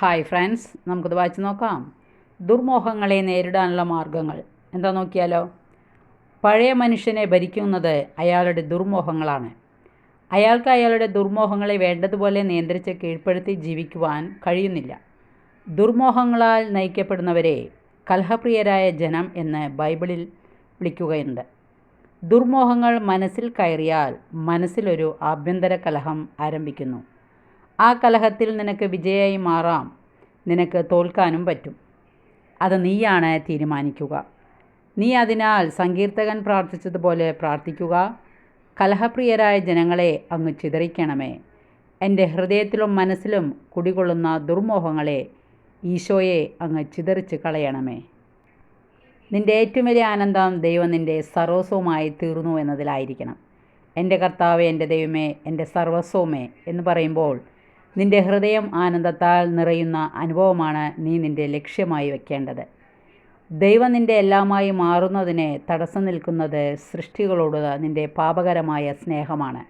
Hi friends നമുക്കത് വായിച്ചു നോക്കാം. ദുർമോഹങ്ങളെ നേരിടാനുള്ള മാർഗങ്ങൾ. എന്താ നോക്കിയാലോ? പഴയ മനുഷ്യനെ ഭരിക്കുന്നത് അയാളുടെ ദുർമോഹങ്ങളാണ്. അയാൾക്ക് അയാളുടെ ദുർമോഹങ്ങളെ വേണ്ടതുപോലെ നിയന്ത്രിച്ച് കീഴ്പ്പെടുത്തി ജീവിക്കുവാൻ കഴിയുന്നില്ല. ദുർമോഹങ്ങളാൽ നയിക്കപ്പെടുന്നവരെ കലഹപ്രിയരായ ജനം എന്ന് ബൈബിളിൽ വിളിക്കുകയുണ്ട്. ദുർമോഹങ്ങൾ മനസ്സിൽ കയറിയാൽ മനസ്സിലൊരു ആഭ്യന്തര കലഹം ആരംഭിക്കുന്നു. ആ കലഹത്തിൽ നിനക്ക് വിജയായി മാറാം. നിനക്ക് തോൽക്കാനും പറ്റും. അത് നീയാണ് തീരുമാനിക്കുക. നീ അതിനാൽ സങ്കീർത്തകൻ പ്രാർത്ഥിച്ചതുപോലെ പ്രാർത്ഥിക്കുക. കലഹപ്രിയരായ ജനങ്ങളെ അങ്ങ് ചിതറിക്കണമേ. എന്റെ ഹൃദയത്തിലും മനസ്സിലും കുടികൊള്ളുന്ന ദുർമോഹങ്ങളെ ഈശോയെ അങ്ങ് ചിതറിച്ച് കളയണമേ. നിന്റെ ഏറ്റവും വലിയ ആനന്ദം ദൈവം നിന്റെ സർവസ്വമായി തീർന്നു എന്നതിലായിരിക്കണം. എന്റെ കർത്താവ് എന്റെ ദൈവമേ എന്റെ സർവസ്വമേ എന്ന് പറയുമ്പോൾ നിന്റെ ഹൃദയം ആനന്ദത്താൽ നിറയുന്ന അനുഭവമാണ് നീ നിന്റെ ലക്ഷ്യമായി വയ്ക്കേണ്ടത് ദൈവം നിന്റെ എല്ലാമായി മാറുന്നതിനെ തടസ്സം നിൽക്കുന്നത് സൃഷ്ടികളോട് നിന്റെ പാപകരമായ സ്നേഹമാണ്.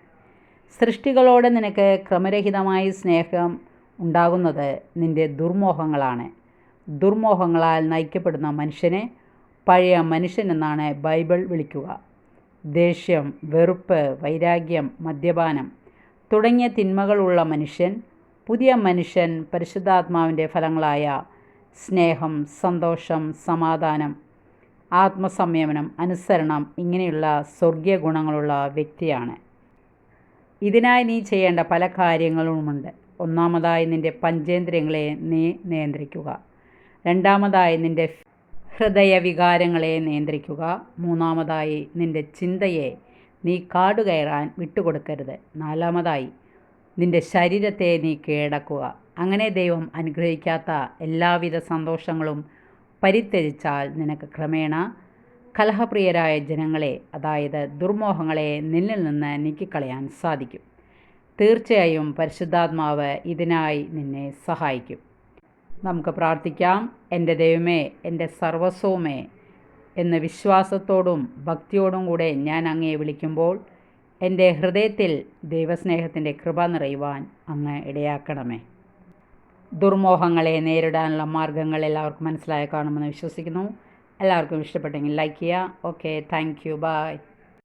സൃഷ്ടികളോട് നിനക്ക് ക്രമരഹിതമായ സ്നേഹം ഉണ്ടാകുന്നത് നിന്റെ ദുർമോഹങ്ങളാണ്. ദുർമോഹങ്ങളാൽ നയിക്കപ്പെടുന്ന മനുഷ്യനെ പഴയ മനുഷ്യൻ എന്നാണ് ബൈബിൾ വിളിക്കുക. ദേഷ്യം വെറുപ്പ് വൈരാഗ്യം മദ്യപാനം തുടങ്ങിയ തിന്മകളുള്ള മനുഷ്യൻ പുതിയ മനുഷ്യൻ പരിശുദ്ധാത്മാവിന്റെ ഫലങ്ങളായ സ്നേഹം സന്തോഷം സമാധാനം ആത്മസംയമനം അനുസരണം ഇങ്ങനെയുള്ള സ്വർഗീയ ഗുണങ്ങളുള്ള വ്യക്തിയാണ്. ഇതിനായി നീ ചെയ്യേണ്ട പല കാര്യങ്ങളുമുണ്ട്. ഒന്നാമതായി നിന്റെ പഞ്ചേന്ദ്രിയങ്ങളെ നീ നിയന്ത്രിക്കുക. രണ്ടാമതായി നിന്റെ ഹൃദയവികാരങ്ങളെ നിയന്ത്രിക്കുക. മൂന്നാമതായി നിന്റെ ചിന്തയെ നീ കാടുകയറാൻ വിട്ടുകൊടുക്കരുത്. നാലാമതായി നിന്റെ ശരീരത്തെ നീ കീഴടക്കുക അങ്ങനെ ദൈവം അനുഗ്രഹിക്കാത്ത എല്ലാവിധ സന്തോഷങ്ങളും പരിത്യജിച്ചാൽ നിനക്ക് ക്രമേണ കലഹപ്രിയരായ ജനങ്ങളെ അതായത് ദുർമോഹങ്ങളെ നിന്നിൽ നിന്ന് നീക്കിക്കളയാൻ സാധിക്കും. തീർച്ചയായും പരിശുദ്ധാത്മാവ് ഇതിനായി നിന്നെ സഹായിക്കും. നമുക്ക് പ്രാർത്ഥിക്കാം എന്റെ ദൈവമേ എന്റെ സർവസ്വമേ എന്ന വിശ്വാസത്തോടും ഭക്തിയോടും കൂടെ ഞാൻ അങ്ങയെ വിളിക്കുമ്പോൾ എന്റെ ഹൃദയത്തിൽ ദൈവസ്നേഹത്തിന്റെ കൃപ നിറയുവാൻ അങ്ങ് ഇടയാക്കണമേ. ദുർമോഹങ്ങളെ നേരിടാനുള്ള മാർഗങ്ങൾ എല്ലാവർക്കും മനസ്സിലായി കാണുമെന്ന് വിശ്വസിക്കുന്നു. എല്ലാവർക്കും ഇഷ്ടപ്പെട്ടെങ്കിൽ ലൈക്ക് ചെയ്യുക. Okay thank you. ബൈ.